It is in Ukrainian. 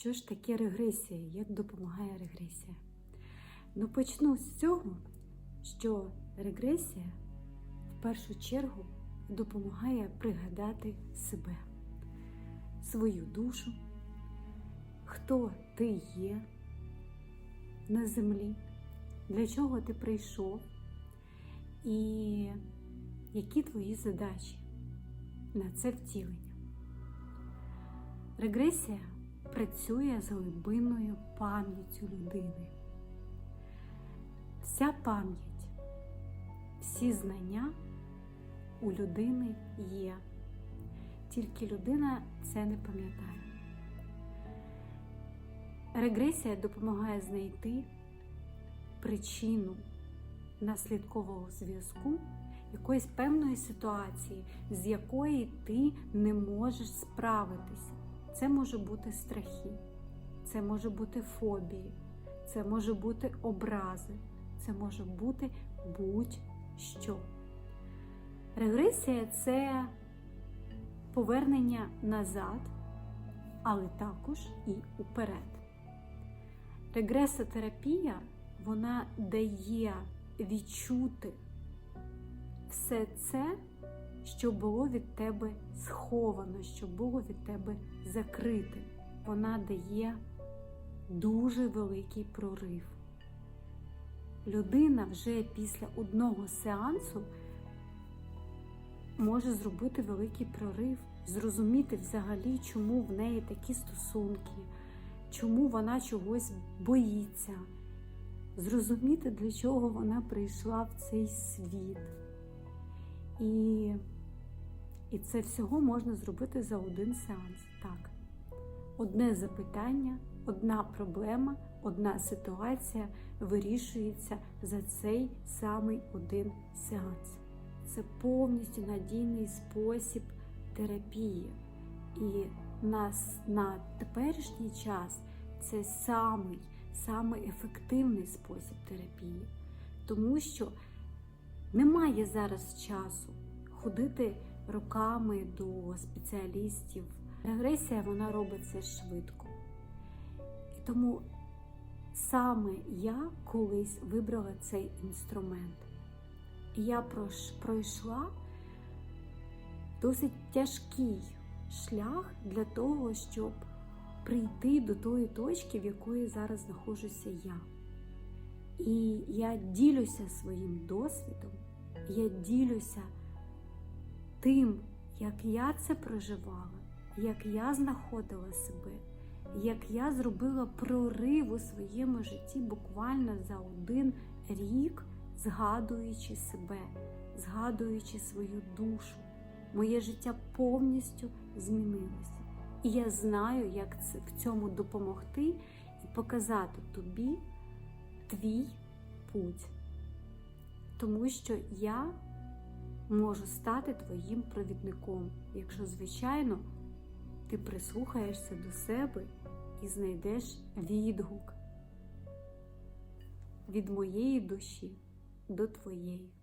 що ж таке регресія, як допомагає регресія? Ну, почну з цього, що регресія в першу чергу допомагає пригадати себе, свою душу, хто ти є на землі, для чого ти прийшов і які твої задачі на це втілення. Регресія працює з глибинною пам'яттю людини. Вся пам'ять, всі знання у людини є, тільки людина це не пам'ятає. Регресія допомагає знайти причину наслідкового зв'язку якоїсь певної ситуації, з якої ти не можеш справитися. Це може бути страхи, це може бути фобії, це може бути образи, це може бути будь-що. Регресія це повернення назад, але також і уперед. Регресотерапія вона дає відчути все це, що було від тебе сховано, що було від тебе закрите. Вона дає дуже великий прорив. Людина вже після одного сеансу може зробити великий прорив, зрозуміти взагалі, чому в неї такі стосунки, чому вона чогось боїться, зрозуміти, для чого вона прийшла в цей світ. І, і це всього можна зробити за один сеанс. Так. Одне запитання, одна проблема, одна ситуація вирішується за цей самий один сеанс. Це повністю надійний спосіб терапії. І нас на теперішній час це самий, самий ефективний спосіб терапії, тому що немає зараз часу ходити роками до спеціалістів. Регресія вона робиться швидко. І тому саме я колись вибрала цей інструмент. І я пройшла досить тяжкий шлях для того, щоб прийти до тої точки, в якої зараз знаходжуся я. І я ділюся своїм досвідом, я ділюся тим, як я це проживала, як я знаходила себе, як я зробила прорив у своєму житті буквально за один рік, згадуючи себе, згадуючи свою душу. Моє життя повністю змінилося. І я знаю, як в цьому допомогти і показати тобі твій путь. Тому що я можу стати твоїм провідником, якщо, звичайно, ти прислухаєшся до себе і знайдеш відгук від моєї душі до твоєї.